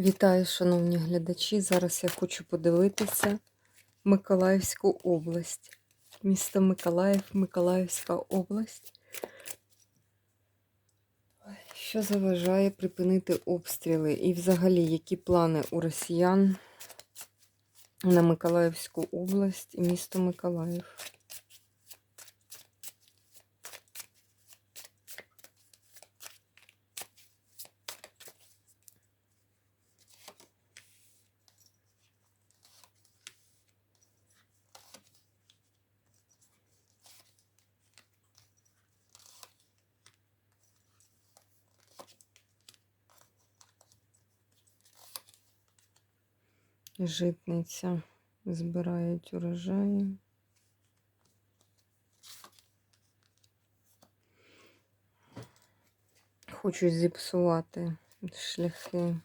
Вітаю, шановні глядачі. Зараз я хочу подивитися Миколаївську область. Місто Миколаїв, Миколаївська область. Що заважає припинити обстріли? І взагалі, які плани у росіян на Миколаївську область і місто Миколаїв? Житниця збирають урожаї. Хочуть зіпсувати шляхи.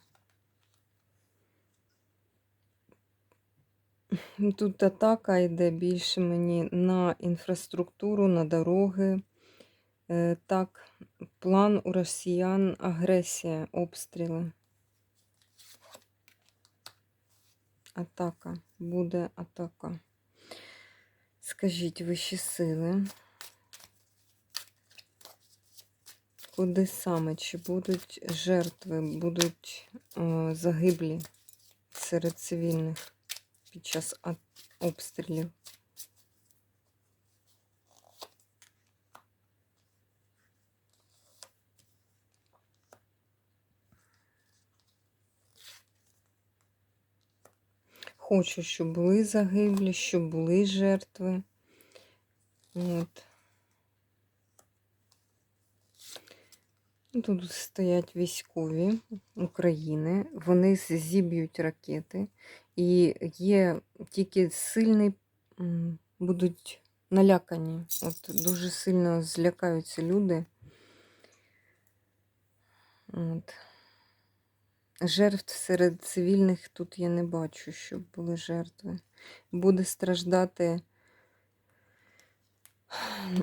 Тут атака йде більше мені на інфраструктуру, на дороги. Е, Так, план у росіян агресія, обстріли. Атака, буде атака. Скажіть вищі сили. Куди саме? Чи будуть жертви, будуть о, загиблі серед цивільних під час обстрілів? Хочу, щоб були загиблі, щоб були жертви. От. Тут стоять військові України, вони зіб'ють ракети, і є тільки сильний, будуть налякані. От дуже сильно злякаються люди. От. Жертв серед цивільних тут я не бачу, щоб були жертви. Буде страждати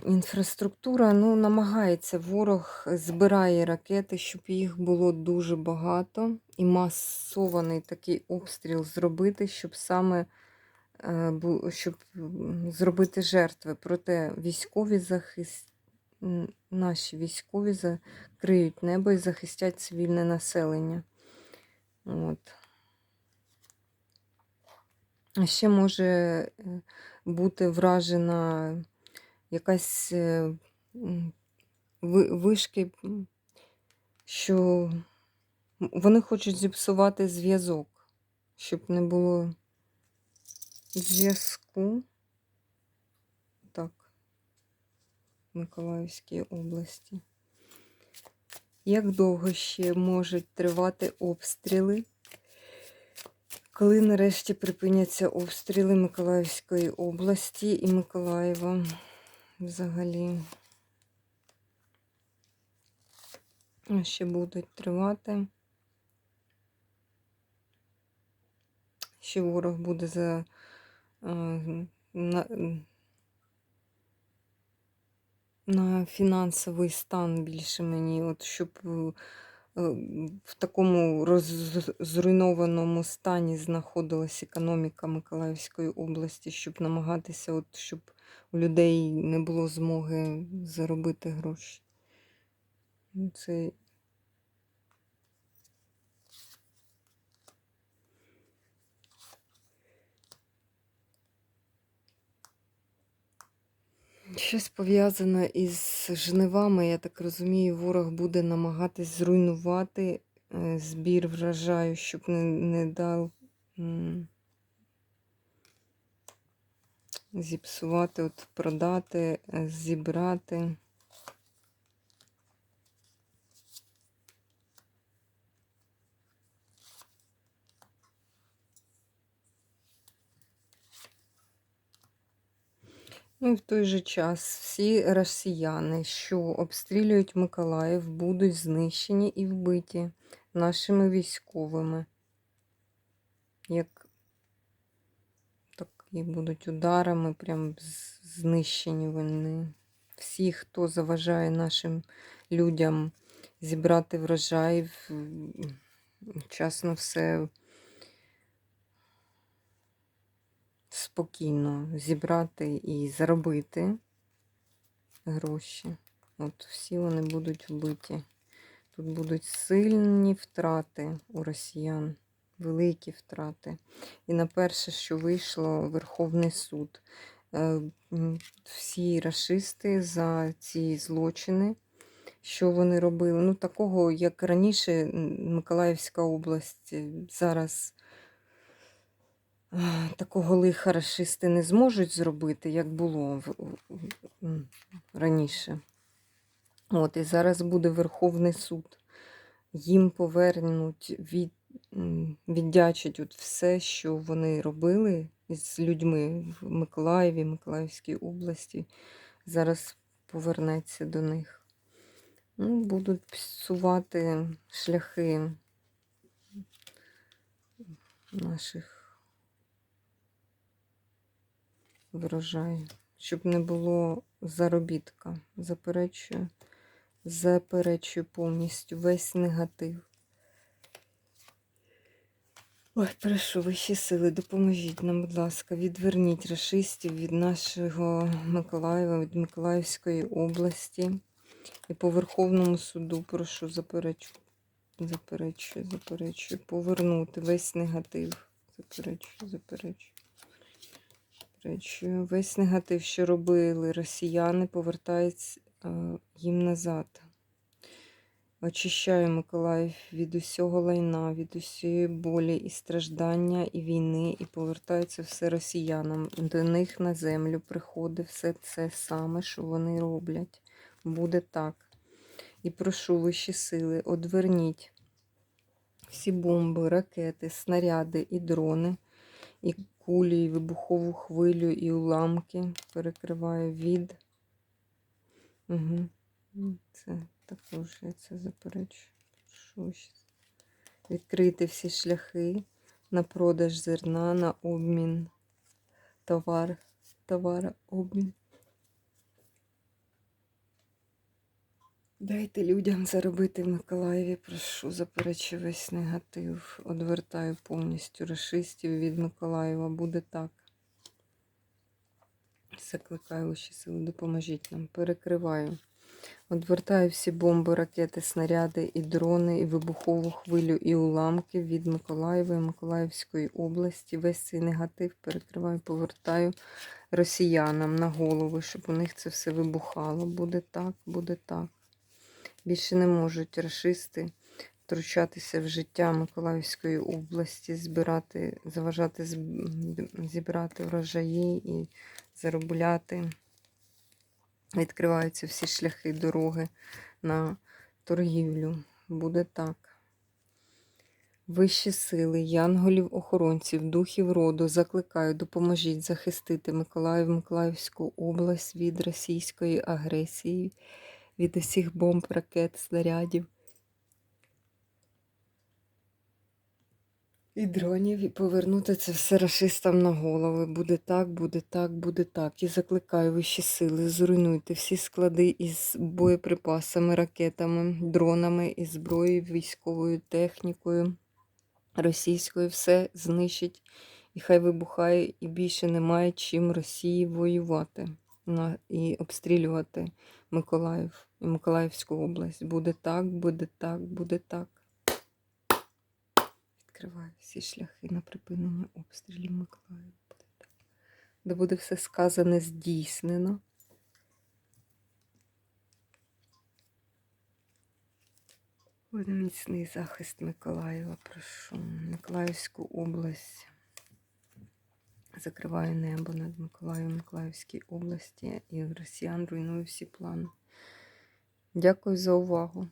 інфраструктура. Ну, намагається ворог збирає ракети, щоб їх було дуже багато. І масований такий обстріл зробити, щоб саме е, щоб зробити жертви. Проте військові захист... наші військові закриють небо і захистять цивільне населення. От. Ще може е, бути вражена якась ви- вишки, що вони хочуть зіпсувати зв'язок, щоб не було зв'язку. Так, в Миколаївській області. Як довго ще можуть тривати обстріли? Коли нарешті припиняться обстріли Миколаївської області і Миколаєва взагалі ще будуть тривати. Ще ворог буде за е, на фінансовий стан більше мені, от щоб е, в такому розруйнованому стані знаходилась економіка Миколаївської області, щоб намагатися, от, щоб у людей не було змоги заробити гроші. Ну, Це щось пов'язане із жнивами, я так розумію, ворог буде намагатись зруйнувати е, збір врожаю, щоб не, не дав зіпсувати, от продати, е, зібрати. Ну і в той же час всі росіяни, що обстрілюють Миколаїв, будуть знищені і вбиті нашими військовими. Як такі будуть ударами, прям знищені вони. Всі, хто заважає нашим людям зібрати врожай, вчасно все спокійно зібрати і заробити гроші. От всі вони будуть вбиті. Тут будуть сильні втрати у росіян, великі втрати. І на перше, що вийшло Верховний суд. Е, Всі расисти за ці злочини, що вони робили. Ну, такого, як раніше, Миколаївська область е, зараз такого лиха расисти не зможуть зробити, як було раніше. От, і зараз буде Верховний суд. Їм повернуть, від, віддячать от все, що вони робили з людьми в Миколаєві, Миколаївській області. Зараз повернеться до них. Ну, будуть псувати шляхи наших врожаю, щоб не було заробітка. Заперечую, заперечую повністю весь негатив. Ой, прошу, вищі сили, допоможіть нам, будь ласка, відверніть расистів від нашого Миколаєва, від Миколаївської області. І по Верховному суду прошу заперечу, заперечую, заперечую, повернути весь негатив. Заперечую, заперечую. Заперечую. Весь негатив, що робили росіяни, повертається е, їм назад. Очищаю Миколаїв від усього лайна, від усієї болі і страждання, і війни, і повертається все росіянам. До них на землю приходить все це саме, що вони роблять. Буде так. І прошу вищі сили, одверніть всі бомби, ракети, снаряди і дрони, і кулі, і вибухову хвилю, і уламки перекриваю від. Угу. Це також я це заперечую. Відкрити всі шляхи на продаж зерна, на обмін товар, товара, Дайте людям заробити в Миколаєві, прошу, заперечую весь негатив. Одвертаю повністю расистів від Миколаєва. Буде так. Закликаю вищі сили, допоможіть нам. Перекриваю. Одвертаю всі бомби, ракети, снаряди і дрони, і вибухову хвилю, і уламки від Миколаєва і Миколаївської області. Весь цей негатив перекриваю, повертаю росіянам на голови, щоб у них це все вибухало. Буде так, буде так. Більше не можуть расисти втручатися в життя Миколаївської області, збирати, заважати зібрати врожаї і заробляти. Відкриваються всі шляхи дороги на торгівлю. Буде так. Вищі сили, янголів-охоронців, духів роду закликаю, допоможіть захистити Миколаїв, Миколаївську область від російської агресії, від усіх бомб, ракет, снарядів і дронів, і повернути це все рашистам на голови. Буде так, буде так, буде так. І закликаю вищі сили, зруйнуйте всі склади із боєприпасами, ракетами, дронами, і зброєю, військовою технікою російською. Все знищить і хай вибухає, і більше немає чим Росії воювати і обстрілювати Миколаїв і Миколаївську область. Буде так, буде так, буде так. Відкриваю всі шляхи на припинення обстрілів Миколаєва. Буде так. Де буде все сказане здійснено. Буде міцний захист Миколаєва, прошу. Миколаївську область. Закриваю небо над Миколаєм, Миколаївській області і росіян руйнує всі плани. Дякую за увагу.